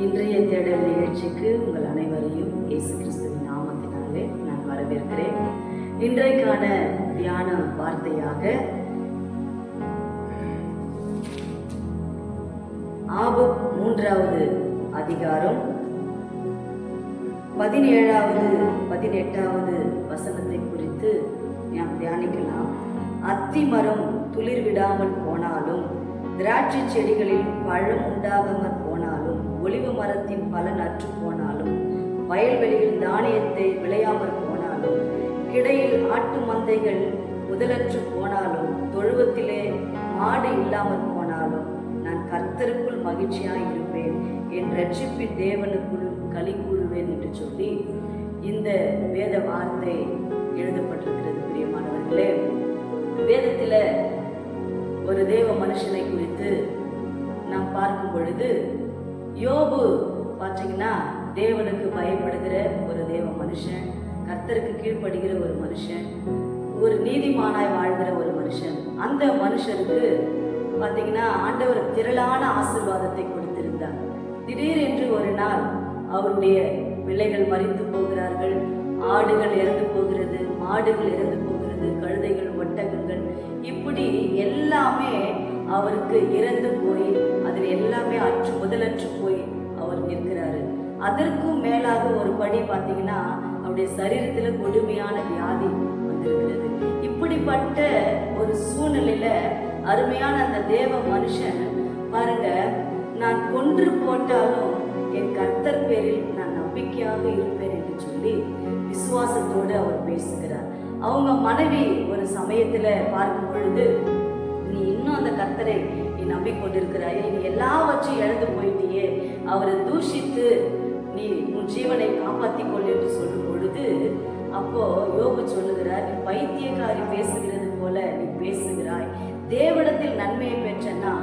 இன்றைய தேடல் நிகழ்ச்சிக்கு உங்கள் அனைவரையும் இயேசு கிறிஸ்துவின் நாமத்தினாலே நான் வரவேற்கிறேன். இன்றைக்கான தியான வார்த்தையாக ஆபு மூன்றாவது அதிகாரம் பதினேழாவது பதினெட்டாவது வசனத்தை குறித்து நாம் தியானிக்கலாம். அத்தி மரம் துளிர் விடாமல் போனாலும் திராட்சை செடிகளில் பழம் உண்டாகாமல் போனாலும் ஒளிவு மரத்தின் பலன் அற்று போனாலும் வயல்வெளியில் தானியத்தை விளையாமல் போனாலும் கிடையில் ஆட்டு மந்தைகள் முதலற்று போனாலும் தொழுவத்திலே மாடு இல்லாமல் போனாலும் நான் கர்த்தருக்குள் மகிழ்ச்சியாய் இருப்பேன் என் ரட்சிப்பின் தேவனுக்குள் களி கூறுவேன் என்று சொல்லி இந்த வேத வார்த்தை எழுதப்பட்டிருக்கிறது பிரியமானவர்களே. வேதத்தில் ஒரு தேவ மனுஷனை குறித்து நாம் பார்க்கும் பொழுது யோபு பார்த்தீங்கன்னா தேவனுக்கு பயப்படுகிற ஒரு தேவ மனுஷன் கர்த்தருக்கு கீழ்ப்படுகிற ஒரு மனுஷன் ஒரு நீதிமானாய் வாழ்கிற ஒரு மனுஷன். அந்த மனுஷனுக்கு பார்த்தீங்கன்னா ஆண்டவர் திரளான ஆசீர்வாதத்தை கொடுத்திருந்தார். திடீரென்று ஒரு நாள் அவருடைய பிள்ளைகள் மறித்து போகிறார்கள். ஆடுகள் இறந்து போகிறது மாடுகள் இறந்து போகிறது கழுதைகள் அவருக்கு இறந்து போய் அதில் எல்லாமே அற்று முதலற்று போய் அவர் நிற்கிறாரு. அதற்கும் மேலாக ஒரு படி பார்த்தீங்கன்னா அவருடைய சரீரத்தில் கொடுமையான வியாதி வந்திருக்கிறது. இப்படிப்பட்ட ஒரு சூழ்நிலையில அருமையான அந்த தேவ மனுஷன் பாருங்க நான் கொன்று போட்டாலும் என் கர்த்தர் பேரில் நான் நம்பிக்கையாக இருப்பேன் என்று சொல்லி விசுவாசத்தோடு அவர் பேசுகிறார். அவங்க மனைவி ஒரு சமயத்தில் பார்க்கும் பொழுது கர்த்தரை நீ நம்பிக்கொண்டிருக்கிறாயே. நீ எல்லாவற்றையும் இழந்து போயிட்டியே. அவரை தூஷித்து நீ உன் ஜீவனை காப்பாத்தி கொள் என்று சொல்லும் பொழுது அப்போ யோபு சொல்லுகிறார் நீ பைத்தியக்காரி பேசுகிறது போல நீ பேசுகிறாய். தேவடத்தில் நன்மையை பெற்றனா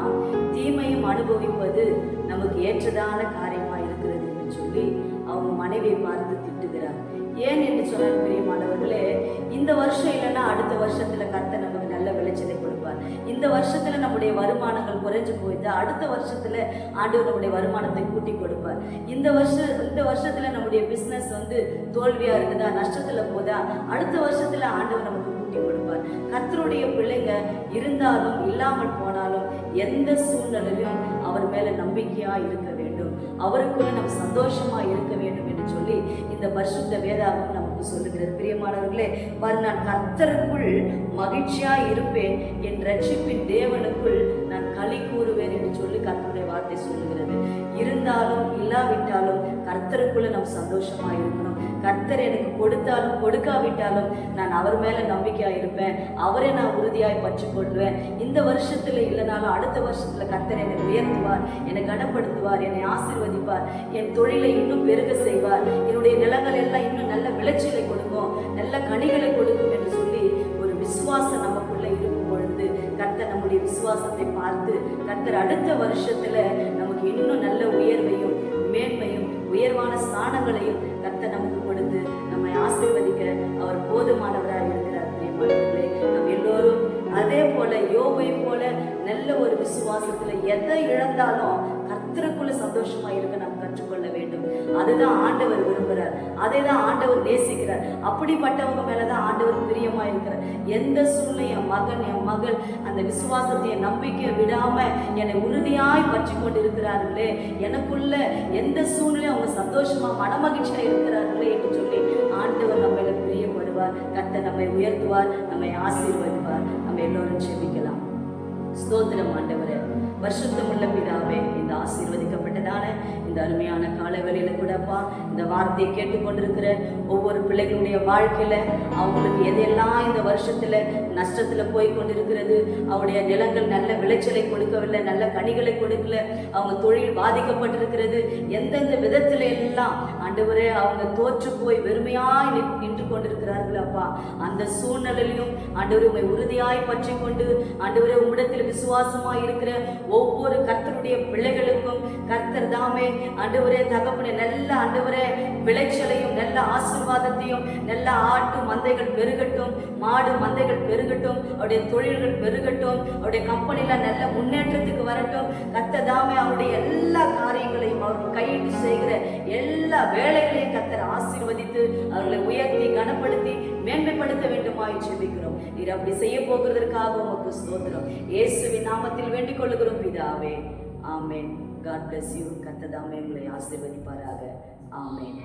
தீமையும் அனுபவிப்பது நமக்கு ஏற்றதான காரியமாக இருக்கிறது என்று சொல்லி அவங்க மனைவியை பார்த்து திட்டுகிறார். ஏன் என்று சொன்னால் பிரியமானவர்களே இந்த வருஷம் இல்லைன்னா அடுத்த வருஷத்துல கர்த்தர் நமக்கு நல்ல விளைச்சலை கொடுப்பார். இந்த வருஷத்துல நம்முடைய வருமானங்கள் குறைஞ்சு போயிட்டு அடுத்த வருஷத்துல ஆண்டவர் நம்முடைய வருமானத்தை கூட்டி கொடுப்பார். இந்த வருஷம் இந்த வருஷத்துல நம்முடைய பிசினஸ் வந்து தோல்வியா இருக்குதா நஷ்டத்துல போதா அடுத்த வருஷத்துல ஆண்டவர் நமக்கு கூட்டி கத்தருடைய பிள்ளைங்க இருந்தாலும் இல்லாமல் போனாலும் எந்த சூழ்நிலையிலும் அவர் மேல நம்பிக்கையா இருக்க வேண்டும். அவருக்குள்ள நம்ம சந்தோஷமா இருக்க வேண்டும் என்று சொல்லி இந்த பரிசுத்த வேதாகம் நமக்கு சொல்லுகிறது. பிரியமானவர்களே பாரு நான் கத்தருக்குள் மகிழ்ச்சியா இருப்பேன் என் ரட்சிப்பின் தேவனுக்குள் நான் களி கூறுவேன் என்று சொல்லி கத்தருடைய கர்த்தருக்குள்ள நம்ம சந்தோஷமா இருக்கணும். கர்த்தர் எனக்கு கொடுத்தாலும் கொடுக்காவிட்டாலும் நான் அவர் மேல நம்பிக்கையா இருப்பேன். அவரை நான் உறுதியாய் பற்றி கொள்வேன் இந்த வருஷத்துல இல்லைனாலும் அடுத்த வருஷத்துல கர்த்தர் என்னை உயர்த்துவார் என்னை கனப்படுத்துவார் என்னை ஆசீர்வதிப்பார். என் தொழிலை இன்னும் பெருக செய்வார். என்னுடைய நிலங்கள் எல்லாம் இன்னும் நல்ல விளைச்சலை கொடுக்கும் நல்ல கனிகளை கொடுக்கும் என்று சொல்லி ஒரு விசுவாசம் நமக்குள்ள இருக்கும் பொழுது கர்த்தர் நம்முடைய விசுவாசத்தை பார்த்து கர்த்தர் அடுத்த வருஷத்துல நமக்கு இன்னும் நல்ல உயர் உயர்வான கத்த நமக்கு கொடுத்து நம்மை ஆசீர்வதிக்க அவர் போதுமானவராக இருக்கிறார் பிரியமானவர்களே நம் எல்லோரும் அதே போல யோகை போல நல்ல ஒரு விசுவாசத்துல எதை இழந்தாலும் கத்திரக்குள்ள சந்தோஷமா இருக்க நாம் கற்றுக்கொள்ள வேண்டும். அதுதான் ஆண்டவர் விரும்புகிறார் அதை தான் ஆண்டவர் நேசிக்கிறார். அப்படிப்பட்டவங்க மேலதான் ஆண்டவர் பிரியமா இருக்கிறார். எந்த சூழ்நிலை என் மகன் என் மகள் அந்த விசுவாசத்தை என் நம்பிக்கையை விடாம என்னை உறுதியாய் பற்றி கொண்டு இருக்கிறார்களே எனக்குள்ள எந்த சூழ்நிலையும் அவங்க சந்தோஷமா மனமகிழ்ச்சியா இருக்கிறார்களே என்று சொல்லி ஆண்டவர் நம்ம பிரியப்படுவார் கத்த நம்மை உயர்த்துவார் நம்மை ஆசீர்வதிப்பார். நம்ம எல்லோரும் செபிக்கலாம் ஸ்தோத்திரம் ஆண்டவர். வருஷத்தம் உள்ள இந்த அருமையான காலவெளியில கூடப்பா இந்த வார்த்தையை கேட்டுக்கொண்டிருக்கிற ஒவ்வொரு பிள்ளைகளுடைய வாழ்க்கையில அவங்களுக்கு எதையெல்லாம் இந்த வருஷத்துல நஷ்டத்துல போய் கொண்டிருக்கிறது அவருடைய நிலங்கள் நல்ல விளைச்சலை கொடுக்கவில்லை நல்ல கனிகளை கொடுக்கல அவங்க தொழில் பாதிக்கப்பட்டிருக்கிறது எந்தெந்த விதத்துல எல்லாம் ஆண்டவரே அவங்க தோற்று போய் வெறுமையாய் நின்று கொண்டிருக்கிறார்கள் அப்பா. அந்த சூழ்நிலையிலும் ஆண்டவரே உண்மை உறுதியாய் பற்றி கொண்டு ஆண்டவரே உம்மிடத்தில் விசுவாசமாய் இருக்கிற ஒவ்வொரு கத்தருடைய பிள்ளைகள் கர்த்தர் தாமே ஆண்டவரே தகப்பனே நல்ல ஆண்டவரே விளைச்சலையும் நல்ல ஆசீர்வாதத்தையும் நல்ல ஆட்டு மந்தைகள் பெருகட்டும் மாடு மந்தைகள் பெருகட்டும் அவருடைய தொழில்கள் பெருகட்டும் அவருடைய கம்பெனியில் நல்ல முன்னேற்றத்துக்கு வரட்டும். கத்த தாமே அவருடைய எல்லா காரியங்களையும் அவர் கையிட்டு செய்கிற எல்லா வேலைகளையும் கத்தர் ஆசீர்வதித்து அவர்களை உயர்த்தி கனப்படுத்தி மேன்மைப்படுத்த வேண்டுமாய் ஜெபிக்கிறோம். நீர் அப்படி செய்ய போகிறதற்காக உமக்கு ஸ்தோத்திரம். இயேசுவின் நாமத்தில் வேண்டிக் கொள்ளுகிறோம் பிதாவே. ஆமேன். காட் பிளஸ் யூ கத்ததாமே உங்களை ஆசீர்வதிப்பாராக. ஆமென்.